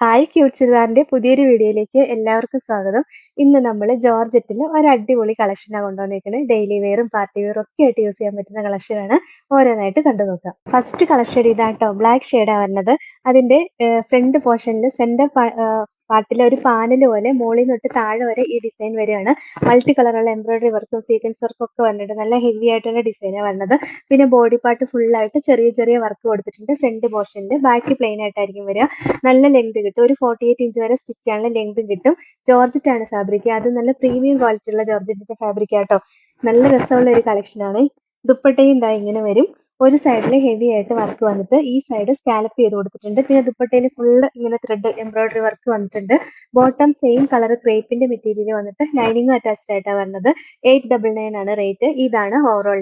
Hi cute ചുരിദാറിന്റെ പുതിയൊരു വീഡിയോയിലേക്ക് എല്ലാവർക്കും സ്വാഗതം. ഇന്ന് നമ്മൾ ജോർജറ്റിൽ ഒരു അടിപൊളി കളക്ഷനാണ് കൊണ്ടുവന്നിരിക്കുന്നത് ഡെയിലി വെയറും പാർട്ടി വെയറും ഒക്കെ ആയിട്ട് യൂസ് ചെയ്യാൻ പറ്റുന്ന കളക്ഷനാണ് ഓരോന്നായിട്ട് കണ്ടു നോക്കാം. ഫസ്റ്റ് കളക്ഷൻ ഇതാട്ടോ ബ്ലാക്ക് ഷെയ്ഡാണ് വരുന്നത്. അതിന്റെ ഫ്രണ്ട് പോർഷനിൽ സെന്റർ പാർട്ടിലെ ഒരു പാനൽ പോലെ മുകളിൽ തൊട്ട് താഴെ വരെ ഈ ഡിസൈൻ വരികയാണ്. മൾട്ടി കളറുള്ള എംബ്രോയിഡറി വർക്കും സീക്വൻസ് വർക്കും ഒക്കെ വന്നിട്ട് നല്ല ഹെവി ആയിട്ടുള്ള ഡിസൈനാണ് വരുന്നത് പിന്നെ ബോഡി പാർട്ട് ഫുൾ ആയിട്ട് ചെറിയ ചെറിയ വർക്ക് കൊടുത്തിട്ടുണ്ട്. ഫ്രണ്ട് പോർഷനിൽ ബാക്ക് പ്ലെയിൻ ആയിട്ടായിരിക്കും വരിക. നല്ല ലെങ്ത് കിട്ടും. ഒരു ഫോർട്ടി എയ്റ്റ് ഇഞ്ച് വരെ സ്റ്റിച്ച് ചെയ്യാനുള്ള ലെങ്ത് കിട്ടും. ജോർജറ്റ് ആണ് ഫാബ്രിക് അത് നല്ല പ്രീമിയം ക്വാളിറ്റി ഉള്ള ജോർജറ്റിന്റെ ഫാബ്രിക് ആട്ടോ. നല്ല രസമുള്ള ഒരു കളക്ഷൻ ആണ്. ദുപ്പട്ടയും ഇതാ ഇങ്ങനെ വരും. ഒരു സൈഡിൽ ഹെവി ആയിട്ട് വർക്ക് വന്നിട്ട് ഈ സൈഡ് സ്കാലപ്പ് ചെയ്ത് കൊടുത്തിട്ടുണ്ട്. പിന്നെ ദുപ്പട്ടയിൽ ഫുള്ള് ഇങ്ങനെ ത്രെഡ് എംബ്രോയിഡറി വർക്ക് വന്നിട്ടുണ്ട്. ബോട്ടം സെയിം കളർ ക്രേപ്പിന്റെ മെറ്റീരിയൽ വന്നിട്ട് ലൈനിങ്ങും അറ്റാച്ച്ഡ് ആയിട്ടാണ് വരുന്നത് എയ്റ്റ് ഡബിൾ നയൻ ആണ് റേറ്റ് ഇതാണ് ഓവറോൾ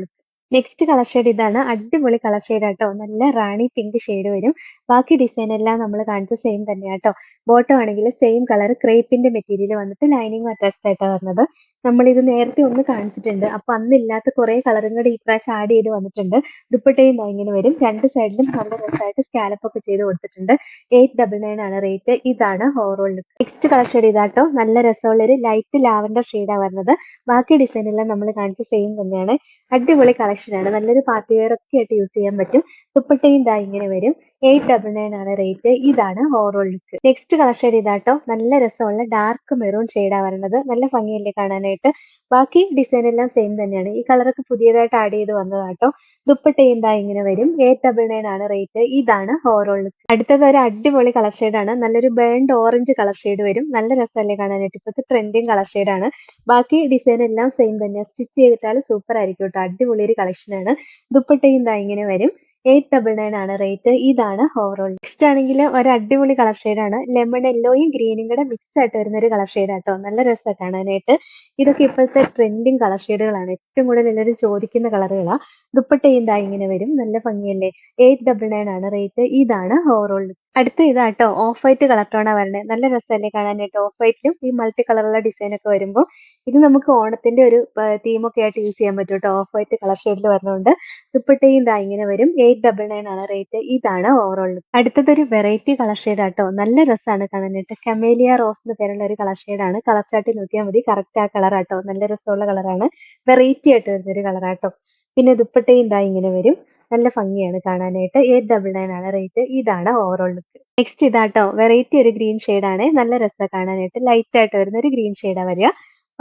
നെക്സ്റ്റ് കളർ ഷെയ്ഡ് ഇതാണ്. അടിപൊളി കളർ ഷെയ്ഡ് ആട്ടോ. നല്ല റാണി പിങ്ക് ഷെയ്ഡ് വരും. ബാക്കി ഡിസൈൻ എല്ലാം നമ്മൾ കാണിച്ച സെയിം തന്നെയാട്ടോ. ബോട്ടം ആണെങ്കിൽ സെയിം കളർ ക്രേപ്പിന്റെ മെറ്റീരിയൽ വന്നിട്ട് ലൈനിങ് അറ്റാച്ച്ഡ് ആയിട്ടാണ് വന്നത് നമ്മൾ ഇത് നേരത്തെ ഒന്ന് കാണിച്ചിട്ടുണ്ട്. അപ്പൊ അന്നില്ലാത്ത കുറെ കളറും കൂടെ ഈ പ്രാവശ്യം ആഡ് ചെയ്ത് വന്നിട്ടുണ്ട്. ദുപ്പട്ടയും ഇങ്ങനെ വരും. രണ്ട് സൈഡിലും നല്ല രസമായിട്ട് സ്കാലപ്പ് ഒക്കെ ചെയ്ത് കൊടുത്തിട്ടുണ്ട്. എയ്റ്റ് ഡബിൾ നയൻ ആണ് റേറ്റ് ഇതാണ് ഓവറോൾ നെക്സ്റ്റ് കളർ ഷെയ്ഡ് ഇതാട്ടോ. നല്ല രസമുള്ള ഒരു ലൈറ്റ് ലാവൻഡർ ഷെയ്ഡാണ് വരുന്നത്. ബാക്കി ഡിസൈൻ എല്ലാം നമ്മൾ കാണിച്ച സെയിം തന്നെയാണ്. അടിപൊളി കളക്ഷനാണ് നല്ലൊരു പാർട്ടി വെയർ ഒക്കെ ആയിട്ട് യൂസ് ചെയ്യാൻ പറ്റും. ദുപ്പട്ടയും ഇതാ ഇങ്ങനെ വരും. എയ്റ്റ് ഡബിൾ നയൻ ആണ് റേറ്റ് ഇതാണ് overall look next colour shade ഇതാട്ടോ. നല്ല രസമുള്ള ഡാർക്ക് മെറൂൺ ഷെയ്ഡാണ് വരുന്നത് നല്ല ഭംഗിയല്ലേ കാണാനായിട്ട്. ബാക്കി ഡിസൈൻ എല്ലാം സെയിം തന്നെയാണ്. ഈ കളറൊക്കെ പുതിയതായിട്ട് ആഡ് ചെയ്ത് വന്നതാട്ടോ. ദുപ്പട്ട എന്താ ഇങ്ങനെ വരും. എയ്റ്റ് ഡബിൾ നയൻ ആണ് റേറ്റ് ഇതാണ് ഓവറോൾ ലുക്ക് അടുത്തത് ഒരു അടിപൊളി കളർ ഷെയ്ഡാണ് നല്ലൊരു ബേൺഡ് ഓറഞ്ച് കളർ ഷെയ്ഡ് വരും. നല്ല രസമല്ലേ കാണാനായിട്ട്. ഇപ്പോഴത്തെ ട്രെൻഡിങ് കളർ ഷെയ്ഡാണ് ബാക്കി ഡിസൈൻ എല്ലാം സെയിം തന്നെയാണ് സ്റ്റിച്ച് ചെയ്തിട്ടാൽ സൂപ്പർ ആയിരിക്കും കേട്ടോ അടിപൊളി ഒരു കളക്ഷനാണ് ദുപ്പട്ടയും ഇതാ ഇങ്ങനെ വരും. എയ്റ്റ് ഡബിൾ നയൻ ആണ് റേറ്റ് ഇതാണ് ഓവറോൾ നെക്സ്റ്റ് ആണെങ്കിൽ ഒരു അടിപൊളി കളർ ആണ്. ലെമൺ യെല്ലോയും ഗ്രീനും കൂടെ മിക്സ് ആയിട്ട് വരുന്ന ഒരു കളർ ഷെയ്ഡ് ആട്ടോ. നല്ല രസമാണ് കാണാനായിട്ട്. ഇതൊക്കെ ഇപ്പോഴത്തെ ട്രെൻഡിങ് കളർ ഷെയ്ഡുകളാണ് ഏറ്റവും കൂടുതൽ എല്ലാവരും ചോദിക്കുന്ന കളറുകളാണ് ദുപ്പട്ടയും ഇതാ ഇങ്ങനെ വരും. നല്ല ഭംഗിയല്ലേ? എയ്റ്റ് ഡബിൾ നയൻ ആണ് റേറ്റ് ഇതാണ് ഓവറോൾ അടുത്ത ഇതാട്ടോ ഓഫ് വൈറ്റ് കളർ വരണത് നല്ല രസമല്ലേ കാണാനായിട്ട് ഓഫ് വൈറ്റിലും ഈ മൾട്ടി കളറുള്ള ഡിസൈൻ ഒക്കെ വരുമ്പോൾ ഇത് നമുക്ക് ഓണത്തിന്റെ ഒരു തീമൊക്കെ ആയിട്ട് യൂസ് ചെയ്യാൻ പറ്റും കേട്ടോ ഓഫ് വൈറ്റ് കളർ ഷെയ്ഡിൽ വരുന്നതുകൊണ്ട് ദുപ്പട്ടയും ഇതാ ഇങ്ങനെ വരും. എയ്റ്റ് ഡബിൾ നയൻ ആണ് റേറ്റ്. ഇതാണ് ഓവറോൾ അടുത്തതൊരു വെറൈറ്റി കളർ ഷെയ്ഡ് ആട്ടോ. നല്ല രസമാണ് കാണാനായിട്ട്. കമേലിയ റോസ് എന്ന് പേരുള്ള ഒരു കളർ ഷെയ്ഡാണ് കളർ ചാട്ടിൽ നോക്കിയാൽ മതി. കറക്റ്റ് ആ കളർ ആട്ടോ. നല്ല രസമുള്ള കളറാണ്. വെറൈറ്റി ആയിട്ട് വരുന്ന ഒരു കളർ ആട്ടോ പിന്നെ ദുപ്പട്ടയും ഇതാ ഇങ്ങനെ വരും. നല്ല ഭംഗിയാണ് കാണാനായിട്ട്. എയ്റ്റ് ഡബിൾ നയൻ ആണ് റേറ്റ് ഇതാണ് ഓവറോൾ ലുക്ക് നെക്സ്റ്റ് ഇതാട്ടോ. വെറൈറ്റി ഒരു ഗ്രീൻ ആണ്. നല്ല രസമാണ് കാണാനായിട്ട്. ലൈറ്റ് ആയിട്ട് വരുന്ന ഒരു ഗ്രീൻ ഷെയ്ഡാണ് വരിക.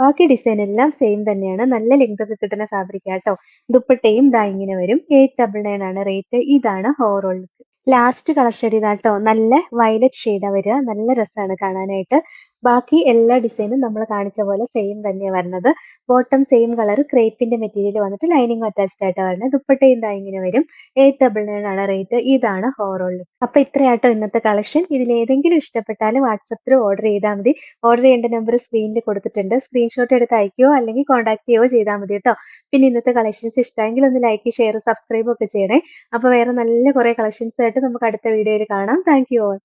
ബാക്കി ഡിസൈൻ എല്ലാം സെയിം തന്നെയാണ്. നല്ല ലെങ്ത് ഒക്കെ കിട്ടുന്ന ഫാബ്രിക് ആട്ടോ. ദുപ്പട്ടയും ദാ ഇങ്ങനെ വരും. എയ്റ്റ് ഡബിൾ നയൻ ആണ് റേറ്റ് ഇതാണ് overall look last colour shade ഇതാട്ടോ. നല്ല വയലറ്റ് ഷെയ്ഡാണ് വരിക. നല്ല രസമാണ് കാണാനായിട്ട്. ബാക്കി എല്ലാ ഡിസൈനും നമ്മൾ കാണിച്ച പോലെ സെയിം തന്നെയാണ് വരുന്നത്. ബോട്ടം സെയിം കളർ ക്രേപ്പിന്റെ മെറ്റീരിയൽ വന്നിട്ട് ലൈനിങ് അറ്റാച്ച്ഡ് ആയിട്ടാണ് വരുന്നത്. ദുപ്പട്ടയും ഇതാ ഇങ്ങനെ വരും. എയ്റ്റ് ഡബിൾ നയൻ ആണ് റേറ്റ് ഇതാണ് ഹോറോൾ അപ്പൊ ഇത്രയാട്ടോ ഇന്നത്തെ കളക്ഷൻ ഇതിൽ ഏതെങ്കിലും ഇഷ്ടപ്പെട്ടാൽ വാട്സപ്പിൽ ഓർഡർ ചെയ്താൽ മതി. ഓർഡർ ചെയ്യേണ്ട നമ്പർ സ്ക്രീനിൽ കൊടുത്തിട്ടുണ്ട്. സ്ക്രീൻഷോട്ട് എടുത്ത് അയക്കുകയോ അല്ലെങ്കിൽ കോൺടാക്ട് ചെയ്യുകയോ ചെയ്താൽ മതി കേട്ടോ പിന്നെ ഇന്നത്തെ കളക്ഷൻസ് ഇഷ്ടമെങ്കിൽ ഒന്ന് ലൈക്ക് ഷെയർ സബ്സ്ക്രൈബ് ഒക്കെ ചെയ്യണേ. അപ്പൊ വേറെ നല്ല കുറെ കളക്ഷൻസ് ആയിട്ട് നമുക്ക് അടുത്ത വീഡിയോയിൽ കാണാം. Thank you all